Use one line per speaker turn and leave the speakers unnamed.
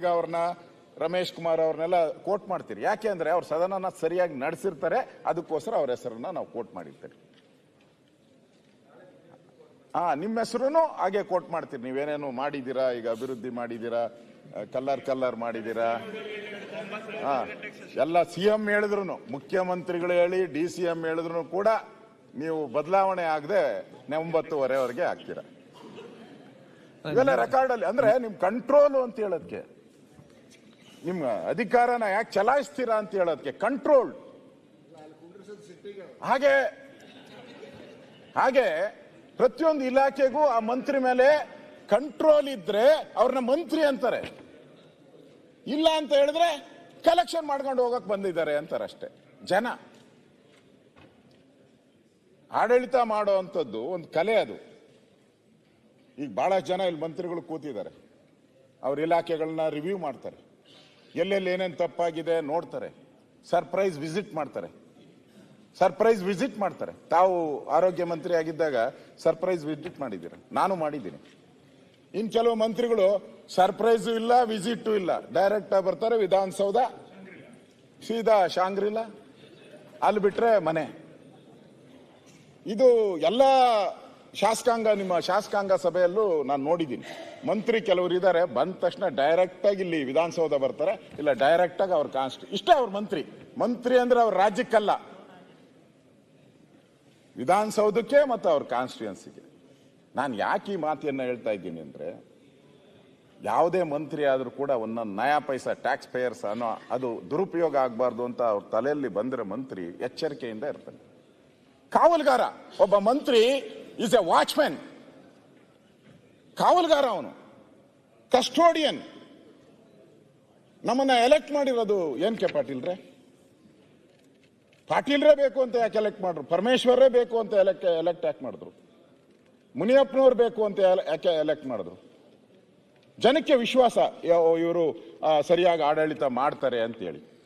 ಈಗ ಅವ್ರನ್ನ ರಮೇಶ್ ಕುಮಾರ್ ಅವ್ರನ್ನೆಲ್ಲ ಕೋಟ್ ಮಾಡ್ತೀರಿ. ಯಾಕೆ ಅಂದ್ರೆ ಅವ್ರ ಸದನನ ಸರಿಯಾಗಿ ನಡೆಸಿರ್ತಾರೆ, ಅದಕ್ಕೋಸ್ಕರ ಅವ್ರ ಹೆಸರನ್ನ ನಾವು ಕೋಟ್ ಮಾಡಿರ್ತೇವೆ ಹಾ, ನಿಮ್ಮ ಹೆಸರು ಹಾಗೆ ಕೋಟ್ ಮಾಡ್ತೀರಿ. ನೀವೇನೇನು ಮಾಡಿದ್ದೀರಾ, ಈಗ ಅಭಿವೃದ್ಧಿ ಮಾಡಿದ್ದೀರಾ, ಕಲ್ಲರ್ ಕಲ್ಲರ್ ಮಾಡಿದ್ದೀರಾ? ಹಾ, ಎಲ್ಲ ಸಿ ಎಂ ಹೇಳಿದ್ರು ಮುಖ್ಯಮಂತ್ರಿಗಳು ಹೇಳಿ, ಡಿ ಸಿ ಎಂ ಹೇಳಿದ್ರು ಕೂಡ ನೀವು ಬದಲಾವಣೆ ಆಗದೆ ಒಂಬತ್ತುವರೆವರೆಗೆ ಆಗ್ತೀರಾ? ಇವೆಲ್ಲ ರೆಕಾರ್ಡ್ ಅಲ್ಲಿ. ಅಂದ್ರೆ ನಿಮ್ ಕಂಟ್ರೋಲ್ ಅಂತ ಹೇಳೋದಕ್ಕೆ ನಿಮ್ಮ ಅಧಿಕಾರನ ಯಾಕೆ ಚಲಾಯಿಸ್ತೀರಾ ಅಂತ ಹೇಳೋದಕ್ಕೆ ಕಂಟ್ರೋಲ್ ಹಾಗೆ ಹಾಗೆ ಪ್ರತಿಯೊಂದು ಇಲಾಖೆಗೂ ಆ ಮಂತ್ರಿ ಮೇಲೆ ಕಂಟ್ರೋಲ್ ಇದ್ರೆ ಅವ್ರನ್ನ ಮಂತ್ರಿ ಅಂತಾರೆ. ಇಲ್ಲ ಅಂತ ಹೇಳಿದ್ರೆ ಕಲೆಕ್ಷನ್ ಮಾಡ್ಕೊಂಡು ಹೋಗಕ್ ಬಂದಿದ್ದಾರೆ ಅಂತಾರೆ ಅಷ್ಟೇ ಜನ. ಆಡಳಿತ ಮಾಡೋ ಅಂಥದ್ದು ಒಂದು ಕಲೆ ಅದು. ಈಗ ಬಹಳಷ್ಟು ಜನ ಇಲ್ಲಿ ಮಂತ್ರಿಗಳು ಕೂತಿದ್ದಾರೆ. ಅವ್ರ ಇಲಾಖೆಗಳನ್ನ ರಿವ್ಯೂ ಮಾಡ್ತಾರೆ. ಎಲ್ಲೆಲ್ಲಿ ಏನೇನು ತಪ್ಪಾಗಿದೆ ನೋಡ್ತಾರೆ. ಸರ್ಪ್ರೈಸ್ ವಿಸಿಟ್ ಮಾಡ್ತಾರೆ. ಸರ್ಪ್ರೈಸ್ ವಿಸಿಟ್ ಮಾಡ್ತಾರೆ. ತಾವು ಆರೋಗ್ಯ ಮಂತ್ರಿ ಆಗಿದ್ದಾಗ ಸರ್ಪ್ರೈಸ್ ವಿಸಿಟ್ ಮಾಡಿದ್ದೀರ. ನಾನು ಮಾಡಿದ್ದೀನಿ. ಇನ್ನು ಕೆಲವು ಮಂತ್ರಿಗಳು ಸರ್ಪ್ರೈಸು ಇಲ್ಲ, ವಿಸಿಟು ಇಲ್ಲ. ಡೈರೆಕ್ಟ್ ಬರ್ತಾರೆ, ವಿಧಾನಸೌಧ. ಸೀದಾ ಶಾಂಗ್ರಿಲ್ಲ ಅಲ್ಲಿ ಬಿಟ್ರೆ ಮನೆ. ಇದು ಎಲ್ಲ ಶಾಸಕಾಂಗ, ನಿಮ್ಮ ಶಾಸಕಾಂಗ ಸಭೆಯಲ್ಲೂ ನಾನು ನೋಡಿದ್ದೀನಿ. ಮಂತ್ರಿ ಕೆಲವರು ಇದ್ದಾರೆ ಬಂದ ತಕ್ಷಣ ಡೈರೆಕ್ಟ್ ಆಗಿ ಇಲ್ಲಿ ವಿಧಾನಸೌಧ ಬರ್ತಾರೆ. ಇಲ್ಲ ಡೈರೆಕ್ಟ್ ಆಗಿ ಅವ್ರ ಕಾನ್ಸ್ಟ್ ಇಷ್ಟೇ ಅವ್ರ ಮಂತ್ರಿ. ಮಂತ್ರಿ ಅಂದ್ರೆ ಅವ್ರ ರಾಜ್ಯಕ್ಕಲ್ಲ. ವಿಧಾನಸೌಧಕ್ಕೆ ಮತ್ತು ಅವ್ರ ಕಾನ್ಸ್ಟಿಟ್ಯೂನ್ಸಿಗೆ ನಾನು ಯಾಕೆ ಈ ಮಾತಿಯನ್ನ ಹೇಳ್ತಾ ಇದ್ದೀನಿ ಅಂದ್ರೆ, ಯಾವುದೇ ಮಂತ್ರಿ ಆದರೂ ಕೂಡ ಒಂದೊಂದು ನಯಾ ಪೈಸಾ ಟ್ಯಾಕ್ಸ್ ಪೇಯರ್ಸ್ ಅನ್ನೋ, ಅದು ದುರುಪಯೋಗ ಆಗಬಾರ್ದು ಅಂತ ಅವ್ರ ತಲೆಯಲ್ಲಿ ಬಂದ್ರೆ ಮಂತ್ರಿ ಎಚ್ಚರಿಕೆಯಿಂದ ಇರ್ತಾನೆ. ಕಾವಲುಗಾರ, ಒಬ್ಬ ಮಂತ್ರಿ ಇಸ್ ಎ ವಾಚ್ಮ್ಯಾನ್ ಕಾವಲ್ಗಾರ ಅವನು ಕಸ್ಟೋಡಿಯನ್ ನಮ್ಮನ್ನ ಎಲೆಕ್ಟ್ ಮಾಡಿರೋದು ಏನ್ ಕೆ ಪಾಟೀಲ್ರೆ ಪಾಟೀಲ್ರೇ ಬೇಕು ಅಂತ ಯಾಕೆ ಎಲೆಕ್ಟ್ ಮಾಡ್ರು? ಪರಮೇಶ್ವರರೇ ಬೇಕು ಅಂತ ಎಲೆಕ್ಟ್ ಎಲೆಕ್ಟ್ ಯಾಕೆ ಮಾಡಿದ್ರು? ಮುನಿಯಪ್ಪನವ್ರು ಬೇಕು ಅಂತ ಯಾಕೆ ಎಲೆಕ್ಟ್ ಮಾಡಿದ್ರು? ಜನಕ್ಕೆ ವಿಶ್ವಾಸ ಇವರು ಸರಿಯಾಗಿ ಆಡಳಿತ ಮಾಡ್ತಾರೆ ಅಂತ ಹೇಳಿ